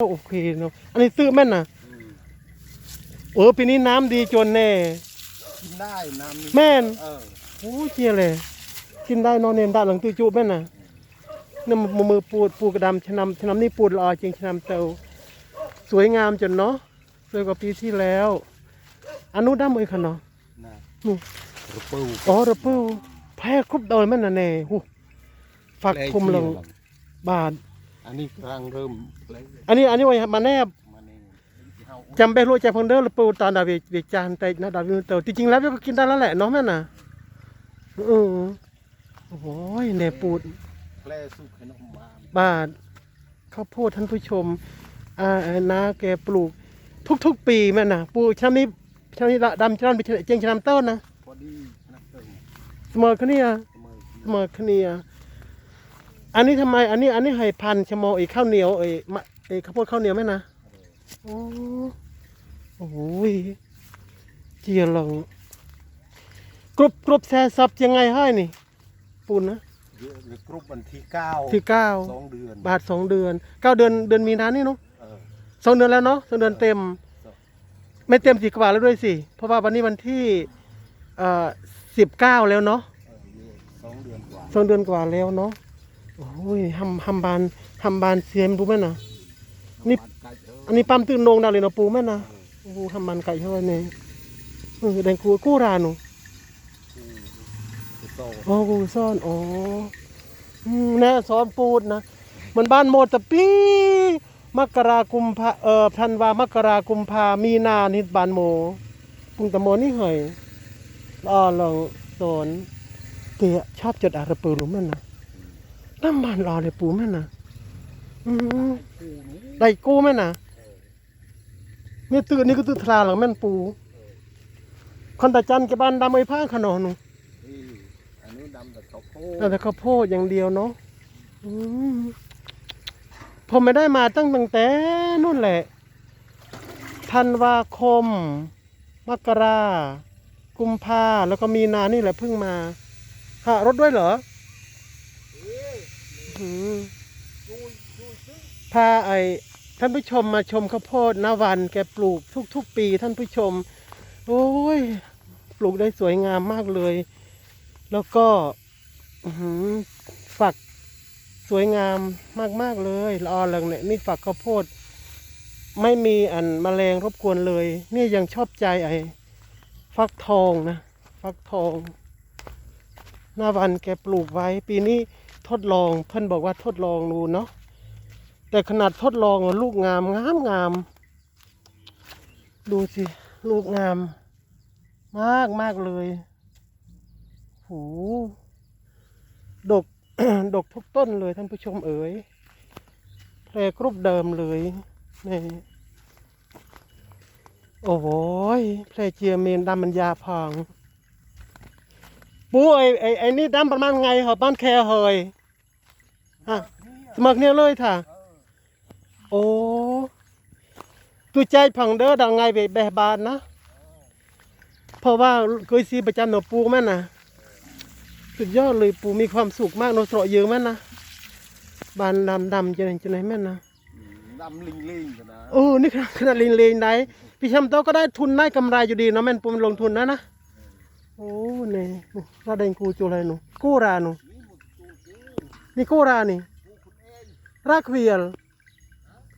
โอเคเนาะ อันนี้ซื้อแม่นนะอืมเออปีนี้น้ำดีจนแน่ กินได้น้ำนี่แม่นเออโอ้ยเจียเลยกินได้นอนเนนได้หลังตื้อจุแม่นนะนี่มันมือปูดปูกระดำชะนำชะนำนี่ปูดละออจริงชะนำเตาสวยงามจนเนาะสวยกว่าปีที่แล้วอนุดำเอ้ยค่ะเนาะนะนี่ระปูอ๋อระเบิดแพ้ครบโดยแม่นน่ะแน่หูฝักคุมลงบาท อันนี้กำลังเริ่มเลยอันนี้อันนี้ไว้มาแนบมานี่ที่เฮาจำเป็นรู้ใจพังเด้อระเบิดตอนดาวิวิจารณ์แต่นะดาวิเตาจริงๆแล้วก็กินได้แล้วแหละเนาะแม่น่ะเออโอ้ยแน่ปูด แปลสุกขนมบานบาทข้าวโพดท่านผู้ชมอ่าอ่านาแกปลูก ทุกๆ ปีแม่น่ะปลูกชำนี้ชำนี้ละดำชำนี้เจงชำต้นนะพอดีนักเติมเสมอคะเนี่ยเสมอเสมอคะเนี่ย อันนี้ทำไม อันนี้อันนี้ให้พันชะโมอีกข้าวเหนียวเอ้ยมะเอ้ยข้าวโพดข้าวเหนียวไหมนะโอ้โอ้โหยเจียหลงกรุบกรุบแซ่ซับยังไงให้นี่ปูนนะเยอะเลยกรุ๊ปวันที่เก้าที่เก้าสองเดือนบาทสองเดือนเก้าเดือนเดือนมีนานี่เนาะเออสองเดือนแล้วเนาะสองเดือนเต็ม ไม่เต็มสี่กว่าแล้วด้วยสิเพราะว่าวันนี้วันที่เอ่อสิบเก้าแล้วเนาะเออเยอะสองเดือนกว่าสองเดือนกว่าแล้วเนาะ โอ้ยทำทำบานทำบานเสียมดูแม่นะ นี่บ้าไกลเอออันนี้ปั๊มตื่นนงดาวเลยเนาะปูแม่นะโอ้โหทำบานไก่เท่าไหร่เนี่ยเออแดงกูกู้ราหนูคือโตโอ้กูซ่อนอ๋ออืมแน่ซ้อนปูดนะมันบ้านโมตะปีมกรากุมภาเอ่อธันวามกรากุมภามีนานิดบานโมปุงตะโมนี่เหยอ้อลองสอนเตียชอบจดอาระปือรู้แม่นนะ น้ำมันรอเลยปูแม่นนะอืมได้กู้แม่นนะเนี่ยตื่นนี่ก็ตื่นทราหลังแม่นปูคนตาจันแกบ้านดำไอ้ผ้าขนอนหนูนี่อันนี้ดำแต่เขาโพเอาแต่ข้าวโพดอย่างเดียวเนาะอืมผมไม่ได้มาตั้งตั้งแต่นู่นแหละธันวาคม มกรากุมภาแล้วก็มีนานี่แหละเพิ่งมาหารถด้วยเหรออืม พาไอ้ท่านผู้ชมมาชมข้าวโพดนาวัน แกปลูกทุก ๆ ปีท่านผู้ชม โอ้ย ปลูกได้สวยงามมากเลย แล้วก็ฝักสวยงามมาก ๆ เลยละออเลยเนี่ยนี่ฝักข้าวโพด ไม่มีอันแมลงรบกวนเลย นี่ยังชอบใจไอ้ฟักทองนะ ฟักทองหน้าวันแกปลูกไว้ ปีนี้ ทดลองเพิ่นบอกว่าทดลองดูเนาะแต่ขนาดทดลองลูกงามงามงาม ดูสิลูกงาม มากมากเลยโหดกดกทุกต้นเลยท่านผู้ชมเอ๋ยแพรกรุบเดิมเลยนี่โอ้โหยแพรเจียเมนดำมันยาพองปูไอ้ไอไอนี่ดำประมาณไงเหรอบ้านแคเฮย ฮะสมัครเนี่ยเลยค่ะโอ้ตัวใจผังเด้อดังไงไปแบบบานนะเพราะว่าเคยซีประจำหนอปูแม่นนะสุดยอดเลยปูมีความสุขมากเนอะเสาะเยอะแม่นนะบานดำดำจะไหนจะไหนแม่นนะอืมดำลิงลิงๆกันนะโอ้นี่ขนาดขนาดเลนเลนไหนพี่ชำโตก็ได้ทุนได้กำไรอยู่ดีเนาะแม่นปูมันลงทุนนะนะโอ้เนี่ยราเดงกูจูอะไรหนูกู้ราหนู นี่กู้รานี่รักเวียล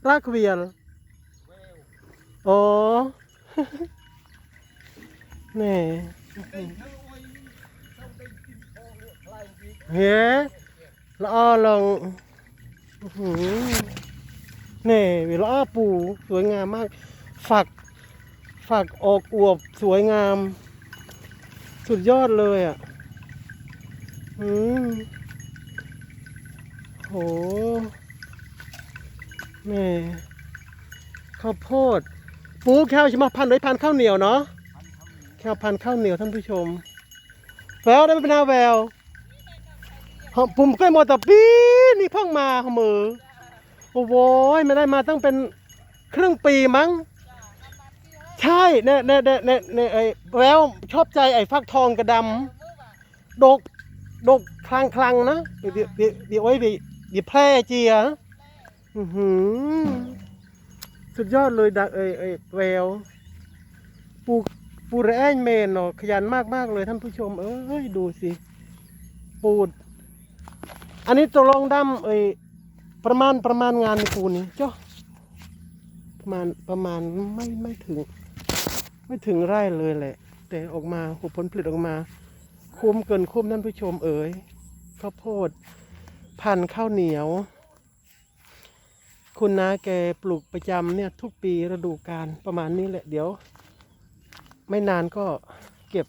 รักเวียลโอ้นี่เฮ้ละอ้อลองนี่เวลาอ้อปูสวยงามมาก ฝัก ฝักออกอวบสวยงาม สุดยอดเลยอะ อืม โหนี่ข้าวโพด ปูแค่วใช่ไหมพันด้วยพันข้าวเหนียวเนาะแค่พันข้าวเหนียวท่านผู้ชมแววได้ไหมเป็นหน้าแววผมผมก็มอแต่ปีนี่เพิ่งมาขมือ โอ้โหไม่ได้มาตั้งเป็นครึ่งปีมั้ง ใช่เนี่ยเนี่ยเนี่ยเนี่ยเนี่ยไอ้แววชอบใจไอ้ฟักทองกระดำดกดกคลังคลังนะเดี๋ยวเดี๋ยวเดี๋ยวไว้ดี เดี๋ยวแพร่เจียอือหือสุดยอดเลยดักเอยเอยแววปูปูแรงเมนเนาะขยันมากมากเลยท่านผู้ชม เอ้ยดูสิปูด อันนี้ตัวลองดำเอ้ยประมาณประมาณงานในปูนี้เจ้าประมาณประมาณไม่ไม่ถึง ไม่ถึงไร่เลยแหละ แต่ออกมาผลผลิตออกมา คุ้มเกินคุ้มท่านผู้ชมเอ๋ยข้าวโพด พันธุ์ข้าวเหนียว คุณนาแกปลูกประจำเนี่ยทุกปีฤดูกาลประมาณนี้แหละเดี๋ยว ไม่นานก็เก็บ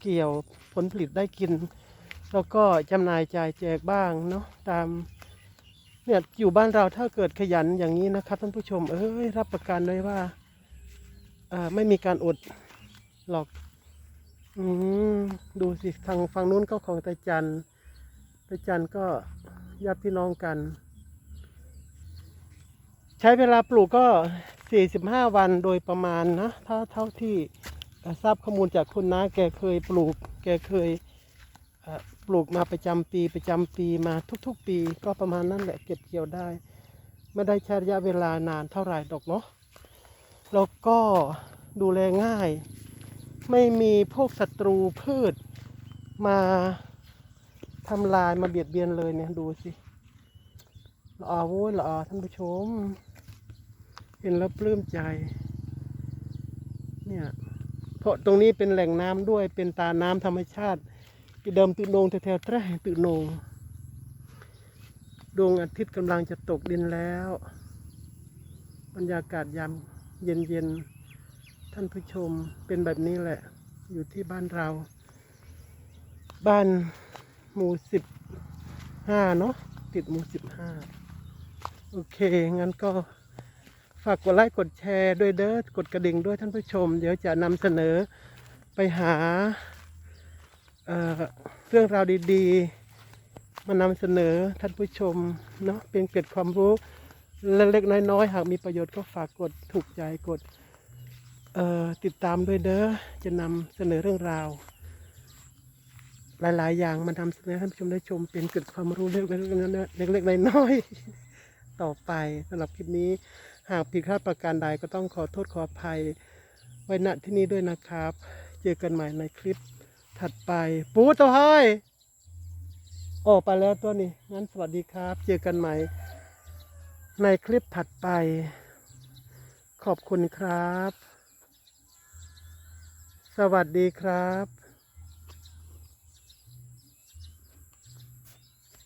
เกี่ยวผลผลิตได้กิน แล้วก็จำหน่ายจ่ายแจกบ้างเนาะตามเนี่ยอยู่บ้านเราถ้าเกิดขยันอย่างนี้นะครับท่านผู้ชมเอ้ยรับประกันเลยว่าไม่มีการอดหรอกอืมดูสิทางฝั่งนู้นก็ของตาจันตาจันก็ ญาติพี่น้องกัน ใช้เวลาปลูกก็ 45 วันโดยประมาณนะถ้าเท่าที่ทราบข้อมูลจากคุณนะแกเคยปลูก แกเคยปลูกมาประจำปีประจำปีมาทุกๆ ปีก็ประมาณนั้นแหละเก็บเกี่ยวได้ ไม่ได้ใช้ระยะเวลานานเท่าไหร่ดอกเนาะแล้วก็ดูแลง่าย ไม่มีพวกศัตรูพืชมา ทำลายมาเบียดเบียนเลยเนี่ยดูสิละออโว้ยละอท่านผู้ชม เห็นแล้วปลื้มใจ เนี่ย เพราะตรงนี้เป็นแหล่งน้ำด้วยเป็นตาน้ำธรรมชาติปีเดิมตุโนงแถวๆแตร่ตุโนงดวงอาทิตย์กำลังจะตกดินแล้ว บรรยากาศยามเย็นๆ ท่านผู้ชมเป็นแบบนี้แหละ อยู่ที่บ้านเรา บ้าน หมูสิบห้าเนาะติดหมูสิบห้าโอเค งั้นก็ฝากกดไลค์กดแชร์ด้วยเด้อกดกระดิ่งด้วยท่านผู้ชม เดี๋ยวจะนำเสนอไปหาเเรื่องราวดีๆ มานำเสนอท่านผู้ชมเนาะเป็นเกร็ดความรู้เล็กๆน้อยๆ หากมีประโยชน์ก็ฝากกดถูกใจกดติดตามด้วยเด้อจะนำเสนอเรื่องราว หลาย ๆ อย่างมานำเสนอให้ท่านผู้ชมได้ชมเป็นเกิดความรู้เล็กๆเล็กๆน้อยๆต่อไปสำหรับคลิปนี้หากผิดพลาดประการใดก็ต้องขอโทษขออภัย ไว้ณที่นี้ด้วยนะครับ เจอกันใหม่ในคลิปถัดไป ปูตัวห้อยออกไปแล้วตัวนี้ งั้นสวัสดีครับ เจอกันใหม่ ในคลิปถัดไป ขอบคุณครับ สวัสดีครับ